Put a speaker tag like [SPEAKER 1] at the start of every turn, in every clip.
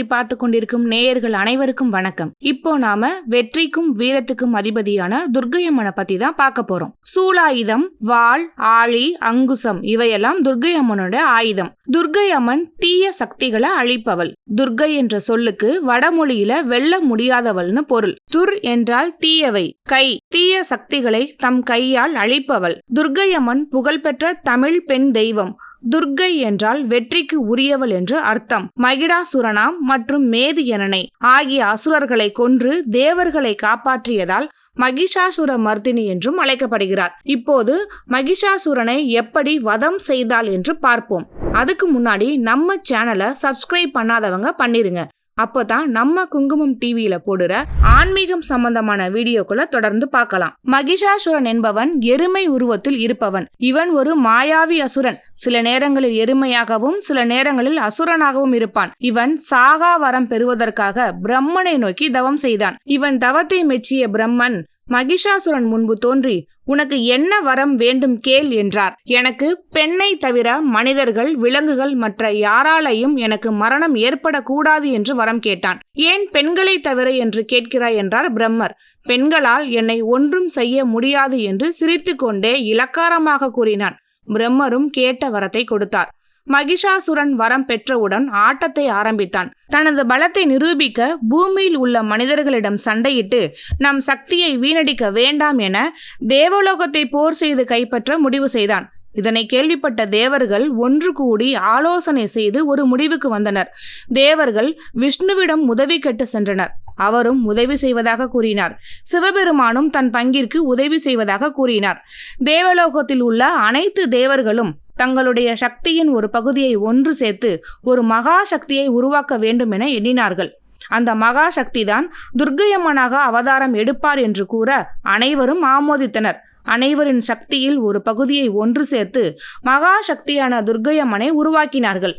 [SPEAKER 1] TV பார்த்து கொண்டிருக்கும் நேயர்கள் அனைவருக்கும் வணக்கம். இப்போ நாம வெற்றிக்கும் வீரத்துக்கும் அதிபதியான துர்க்கையம்மனை பத்தி தான் பார்க்க போறோம். சூலாயுதம் வாள் ஆழி அங்குசம் இவையெல்லாம் துர்க்கை அம்மனோட ஆயுதம். துர்க்கை அம்மன் தீய சக்திகளை அழிப்பவள். துர்க்கை என்ற சொல்லுக்கு வடமொழியில வெல்ல முடியாதவள்னு பொருள். துர் என்றால் தீயவை. கை தீய சக்திகளை தம் கையால் அழிப்பவள். துர்க்கை அம்மன் புகழ்பெற்ற தமிழ் பெண் தெய்வம். துர்க்கை என்றால் வெற்றிக்கு உரியவள் என்று அர்த்தம். மகிடாசுரனாம் மற்றும் மேதியனனை ஆகிய அசுரர்களை கொன்று தேவர்களை காப்பாற்றியதால் மகிஷாசுர மர்தினி என்றும் அழைக்கப்படுகிறார். இப்போது மகிஷாசுரனை எப்படி வதம் செய்தால் என்று பார்ப்போம். அதுக்கு முன்னாடி நம்ம சேனலை சப்ஸ்கிரைப் பண்ணாதவங்க பண்ணிருங்க. அப்போ தான் நம்ம குங்குமம் டிவியில போடுற ஆன்மீகம் சம்பந்தமான வீடியோக்களை தொடர்ந்து பார்க்கலாம். மகிஷாசுரன் என்பவன் எருமை உருவத்தில் இருப்பவன். இவன் ஒரு மாயாவி அசுரன். சில நேரங்களில் எருமையாகவும் சில நேரங்களில் அசுரனாகவும் இருப்பான். இவன் சாகா வரம் பெறுவதற்காக பிரம்மனை நோக்கி தவம் செய்தான். இவன் தவத்தை மெச்சிய பிரம்மன் மகிஷாசுரன் முன்பு தோன்றி உனக்கு என்ன வரம் வேண்டும் கேள் என்றார். எனக்கு பெண்ணை தவிர மனிதர்கள் விலங்குகள் மற்ற யாராலையும் எனக்கு மரணம் ஏற்படக்கூடாது என்று வரம் கேட்டான். ஏன் பெண்களை தவிர? என்று கேட்கிறாய் என்றார் பிரம்மர். பெண்களால் என்னை ஒன்றும் செய்ய முடியாது என்று சிரித்துக்கொண்டே இலக்காரமாக கூறினான். பிரம்மரும் கேட்ட வரத்தை கொடுத்தார். மகிஷாசுரன் வரம் பெற்றவுடன் ஆட்டத்தை ஆரம்பித்தான். தனது பலத்தை நிரூபிக்க பூமியில் உள்ள மனிதர்களிடம் சண்டையிட்டு நம் சக்தியை வீணடிக்க வேண்டாம் என தேவலோகத்தை போர் செய்து கைப்பற்ற முடிவு செய்தான். இதனை கேள்விப்பட்ட தேவர்கள் ஒன்று கூடி ஆலோசனை செய்து ஒரு முடிவுக்கு வந்தனர். தேவர்கள் விஷ்ணுவிடம் உதவி கட்டு சென்றனர். அவரும் உதவி செய்வதாக கூறினார். சிவபெருமானும் தன் பங்கிற்கு உதவி செய்வதாக கூறினார். தேவலோகத்தில் உள்ள அனைத்து தேவர்களும் தங்களுடைய சக்தியின் ஒரு பகுதியை ஒன்று சேர்த்து ஒரு மகா சக்தியை உருவாக்க வேண்டும் என எண்ணினார்கள். அந்த மகா சக்தி தான் துர்க்கையம்மனாக அவதாரம் எடுப்பார் என்று கூற அனைவரும் ஆமோதித்தனர். அனைவரின் சக்தியில் ஒரு பகுதியை ஒன்று சேர்த்து மகா சக்தியான துர்க்கையம்மனை உருவாக்கினார்கள்.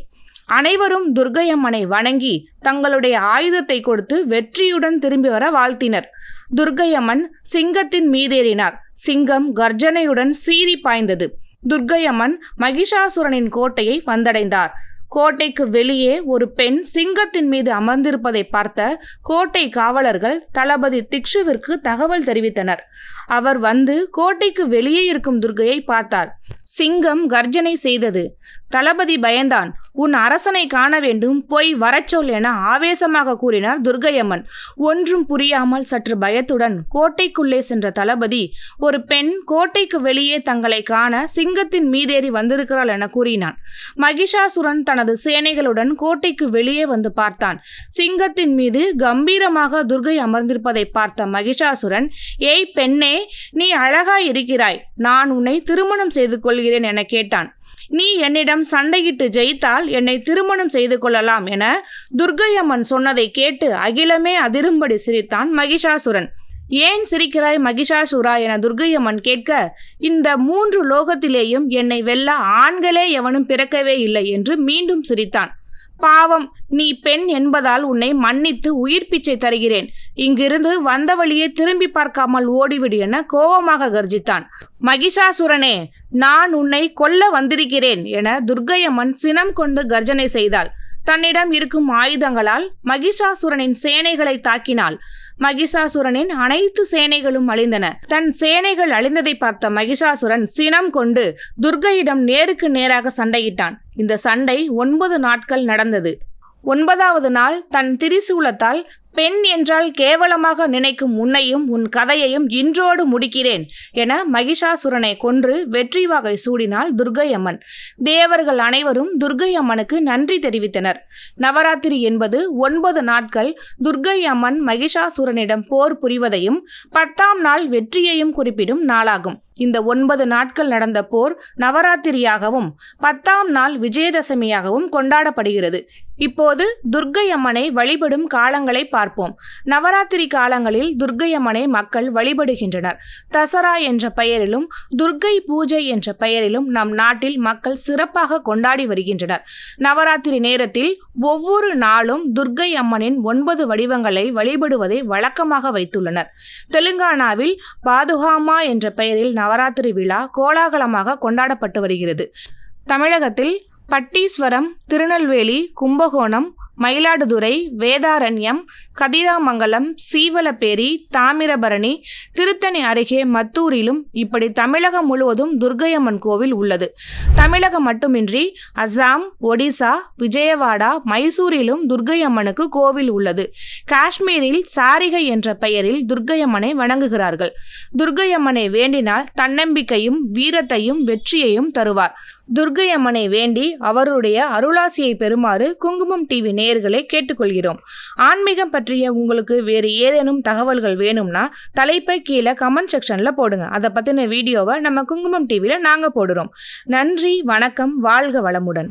[SPEAKER 1] அனைவரும் துர்க்கையம்மனை வணங்கி தங்களுடைய ஆயுதத்தை கொடுத்து வெற்றியுடன் திரும்பி வர வாழ்த்தினர். துர்க்கையம்மன் சிங்கத்தின் மீதேறினார். சிங்கம் கர்ஜனையுடன் சீறி பாய்ந்தது. துர்க்கையம்மன் மகிஷாசுரனின் கோட்டையை வந்தடைந்தார். கோட்டைக்கு வெளியே ஒரு பெண் சிங்கத்தின் மீது அமர்ந்திருப்பதை பார்த்த கோட்டை காவலர்கள் தளபதி திக்ஷுவிற்கு தகவல் தெரிவித்தனர். அவர் வந்து கோட்டைக்கு வெளியே இருக்கும் துர்கையை பார்த்தார். சிங்கம் கர்ஜனை செய்தது. தளபதி பயந்தான். உன் அரசனை காண வேண்டும் போய் வரச்சொல் என ஆவேசமாக கூறினார் துர்கையம்மன். ஒன்றும் புரியாமல் சற்று பயத்துடன் கோட்டைக்குள்ளே சென்ற தளபதி ஒரு பெண் கோட்டைக்கு வெளியே தங்களை காண சிங்கத்தின் மீதேறி வந்திருக்கிறாள் என கூறினான். மகிஷாசுரன் தனது சேனைகளுடன் கோட்டைக்கு வெளியே வந்து பார்த்தான். சிங்கத்தின் மீது கம்பீரமாக துர்கை அமர்ந்திருப்பதை பார்த்த மகிஷாசுரன் ஏய் பெண்ணே நீ அழகாய் இருக்கிறாய். நான் உன்னை திருமணம் செய்து கொள் சொல்கிறேன் என கேட்டான். நீ என்னிடம் சண்டையிட்டு ஜெயித்தால் என்னை திருமணம் செய்து கொள்ளலாம் என துர்கையம்மன் சொன்னதை கேட்டு அகிலமே அதிரும்படி சிரித்தான் மகிஷாசுரன். ஏன் சிரிக்கிறாய் மகிஷாசுரா என துர்கையம்மன் கேட்க இந்த மூன்று லோகத்திலேயும் என்னை வெல்ல ஆண்களே எவனும் பிறக்கவே இல்லை என்று மீண்டும் சிரித்தான். பாவம் நீ பெண் என்பதால் உன்னை மன்னித்து உயிர் பிச்சை தருகிறேன். இங்கிருந்து வந்த வழியே திரும்பி பார்க்காமல் ஓடிவிடு என கோபமாக கர்ஜித்தான். மகிஷாசுரனே நான் உன்னை கொல்ல வந்திருக்கிறேன் என துர்க்கையம்மன் சினம் கொண்டு கர்ஜனை செய்தாள். தன்னிடம் இருக்கும் ஆயுதங்களால் மகிஷாசுரனின் சேனைகளை தாக்கினாள். மகிஷாசுரனின் அனைத்து சேனைகளும் அழிந்தன. தன் சேனைகள் அழிந்ததை பார்த்த மகிஷாசுரன் சினம் கொண்டு துர்கையிடம் நேருக்கு நேராக சண்டையிட்டான். இந்த சண்டை ஒன்பது நாட்கள் நடந்தது. ஒன்பதாவது நாள் தன் திரிசூலத்தால் பெண் என்றால் கேவலமாக நினைக்கும் உன்னையும் உன் கதையையும் இன்றோடு முடிக்கிறேன் என மகிஷாசுரனை கொன்று வெற்றி வகை சூடினாள் துர்கை அம்மன் தேவர்கள் அனைவரும் துர்கை அம்மனுக்கு நன்றி தெரிவித்தனர். நவராத்திரி என்பது ஒன்பது நாட்கள் துர்கை அம்மன் மகிஷாசுரனிடம் போர் புரிவதையும் பத்தாம் நாள் வெற்றியையும் குறிப்பிடும் நாளாகும். இந்த ஒன்பது நாட்கள் நடந்த போர் நவராத்திரியாகவும் பத்தாம் நாள் விஜயதசமியாகவும் கொண்டாடப்படுகிறது. இப்போது துர்க்கை அம்மனை வழிபடும் காலங்களை பார்ப்போம். நவராத்திரி காலங்களில் துர்க்கை அம்மனை மக்கள் வழிபடுகின்றனர். தசரா என்ற பெயரிலும் துர்க்கை பூஜை என்ற பெயரிலும் நம் நாட்டில் மக்கள் சிறப்பாக கொண்டாடி வருகின்றனர். நவராத்திரி நேரத்தில் ஒவ்வொரு நாளும் துர்க்கை அம்மனின் ஒன்பது வடிவங்களை வழிபடுவதை வழக்கமாக வைத்துள்ளனர். தெலுங்கானாவில் பாதுகாமா என்ற பெயரில் நவராத்திரி விழா கோலாகலமாக கொண்டாடப்பட்டு வருகிறது. தமிழகத்தில் பட்டீஸ்வரம் திருநெல்வேலி கும்பகோணம் மயிலாடுதுறை வேதாரண்யம் கதிராமங்கலம் சீவலப்பேரி தாமிரபரணி திருத்தணி அருகே மத்தூரிலும் இப்படி தமிழகம் முழுவதும் துர்க்கையம்மன் கோவில் உள்ளது. தமிழகம் மட்டுமின்றி அசாம் ஒடிசா விஜயவாடா மைசூரிலும் துர்க்கையம்மனுக்கு கோவில் உள்ளது. காஷ்மீரில் சாரிகை என்ற பெயரில் துர்க்கையம்மனை வணங்குகிறார்கள். துர்க்கையம்மனை வேண்டினால் தன்னம்பிக்கையும் வீரத்தையும் வெற்றியையும் தருவார். துர்க்கையம்மனை வேண்டி அவருடைய அருளாசியை பெறுமாறு குங்குமம் டிவி நேர்களை கேட்டுக்கொள்கிறோம். ஆன்மீகம் பற்றிய உங்களுக்கு வேறு ஏதேனும் தகவல்கள் வேணும்னா தலைப்பை கீழே கமெண்ட் செக்ஷனில் போடுங்க. அதை பற்றின வீடியோவை நம்ம குங்குமம் டிவியில் நாங்கள் போடுறோம். நன்றி வணக்கம் வாழ்க வளமுடன்.